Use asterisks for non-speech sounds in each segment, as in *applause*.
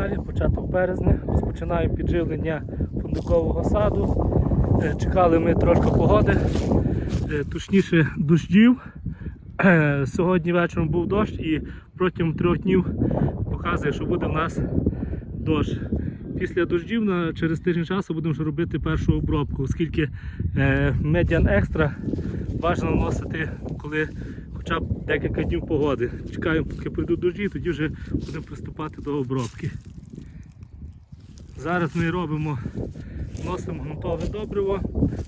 каналі, початок березня. Розпочинаємо підживлення фундукового саду. Е, Чекали ми трошки погоди, е, точніше дощів. Е, Сьогодні вечором був дощ і протягом трьох днів показує, що буде в нас дощ. Після дощів на, через тиждень часу будемо вже робити першу обробку, оскільки медіан екстра бажано вносити, коли хоча б декілька днів погоди. Чекаємо, поки прийдуть дощі, тоді вже будемо приступати до обробки. Зараз ми робимо, вносимо грунтове добриво,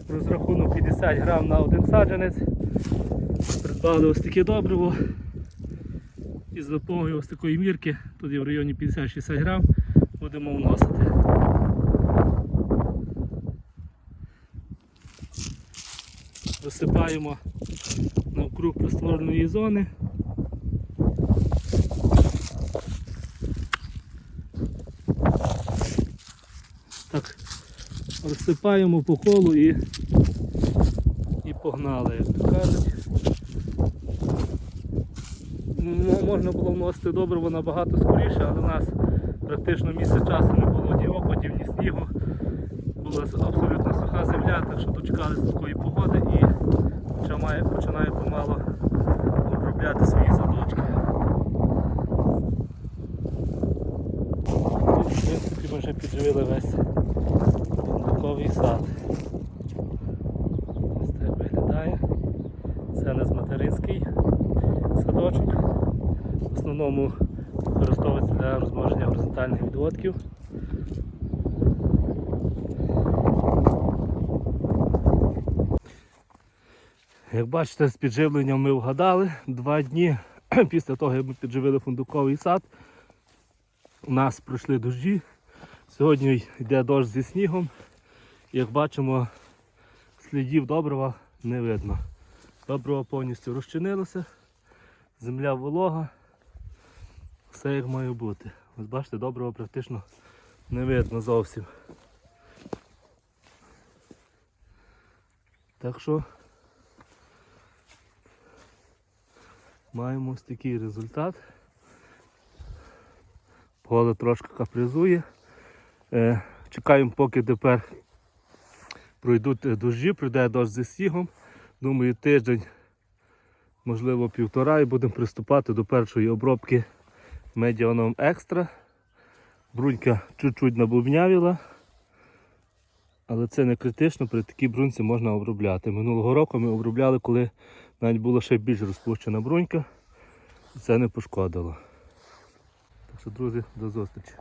розрахунок 50 грам на один саджанець. Придбали ось таке добриво. І з допомогою ось такої мірки, тут є в районі 50-60 грам, будемо вносити. Висипаємо навкруг приствореної зони. Так, розсипаємо по колу і, і погнали, як то кажуть. Можна було вносити добриво набагато скоріше, але у нас практично місяць часу не було ні опадів, ні снігу. Була абсолютно суха земля, так що дочекалися такої погоди і починає, починає помало обробляти свої в принципі, ми вже підживили весь фундуковий сад. Ось так виглядає. Це не материнський садочок. В основному використовується для розмноження горизонтальних відводків. Як бачите, з підживленням ми вгадали. Два дні *clears throat* після того, як ми підживили фундуковий сад, у нас пройшли дощі. Сьогодні йде дощ зі снігом. Як бачимо, слідів добрива не видно. Добриво повністю розчинилося, земля волога, все як має бути. Ось бачите, добрива практично не видно зовсім. Так що маємо ось такий результат. Погода трошки капризує. Е, чекаємо, поки тепер пройдуть е, дощі, пройде дощ зі снігом. Думаю, тиждень, можливо півтора, і будемо приступати до першої обробки медіаном екстра. Брунька чуть-чуть набубнявіла, але це не критично, при такій брунці можна обробляти. Минулого року ми обробляли, коли навіть була ще більш розпущена брунька, і це не пошкодило. Так що, друзі, до зустрічі.